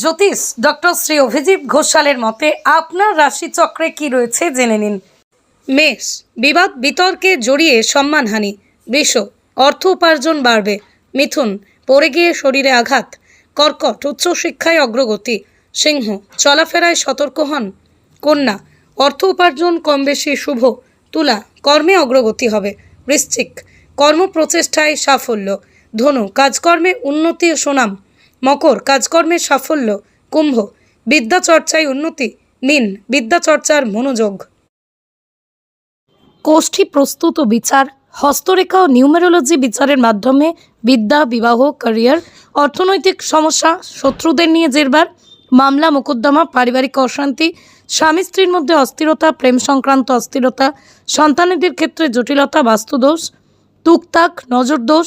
জ্যোতিষ doctor Shri Abhijit ঘোষালের মতে আপনার রাশিচক্রে কি রয়েছে জেনে নিন। মেষ, বিবাদ বিতর্কে জড়িয়ে সম্মানহানি। বৃষ, অর্থ উপার্জন বাড়বে। মিথুন, পড়ে গিয়ে শরীরে আঘাত। কর্কট, উচ্চশিক্ষায় অগ্রগতি। সিংহ, চলাফেরায় সতর্ক হন। কন্যা, অর্থ উপার্জন কম বেশি শুভ। তুলা, কর্মে অগ্রগতি হবে। বৃশ্চিক, কর্মপ্রচেষ্টায় সাফল্য। ধনু, কাজকর্মে উন্নতি ও সুনাম। মকর, কাজকর্মের সাফল্য, কুম্ভ, বিদ্যাচর্চায় উন্নতি, মিন, বিদ্যাচর্চার মনোযোগ। কোষ্ঠী প্রস্তুত বিচার, হস্তরেখা ও নিউমেরোলজি বিচারের মাধ্যমে বিদ্যা, বিবাহ, ক্যারিয়ার, অর্থনৈতিক সমস্যা, শত্রুদের নিয়ে জেরবার, মামলা, মোকদ্দমা, পারিবারিক অশান্তি, স্বামী স্ত্রীর মধ্যে অস্থিরতা, প্রেম সংক্রান্ত অস্থিরতা, সন্তানেদের ক্ষেত্রে জটিলতা, বাস্তুদোষ তুকতাক নজরদোষ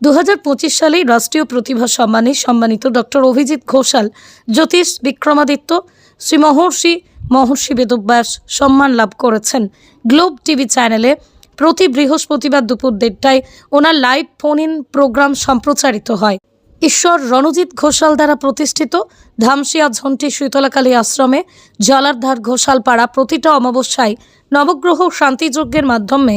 দু সালেই রাষ্ট্রীয় প্রতিভা সম্মানে সম্মানিত ডক্টর অভিজিৎ ঘোষাল, জ্যোতিষ বিক্রমাদিত্য, শ্রী মহর্ষি মহর্ষি বেদব্যাস সম্মান লাভ করেছেন। গ্লোব টিভি চ্যানেলে প্রতি বৃহস্পতিবার দুপুর দেড়টায় ওনার লাইভ ফোন ইন প্রোগ্রাম সম্প্রচারিত হয়। ঈশ্বর রণজিৎ ঘোষাল দ্বারা প্রতিষ্ঠিত ধামসিয়া ঝন্টি শীতলাকালী আশ্রমে জলারধার ঘোষাল পাড়া প্রতিটা অমাবস্যায় নবগ্রহ শান্তিযজ্ঞের মাধ্যমে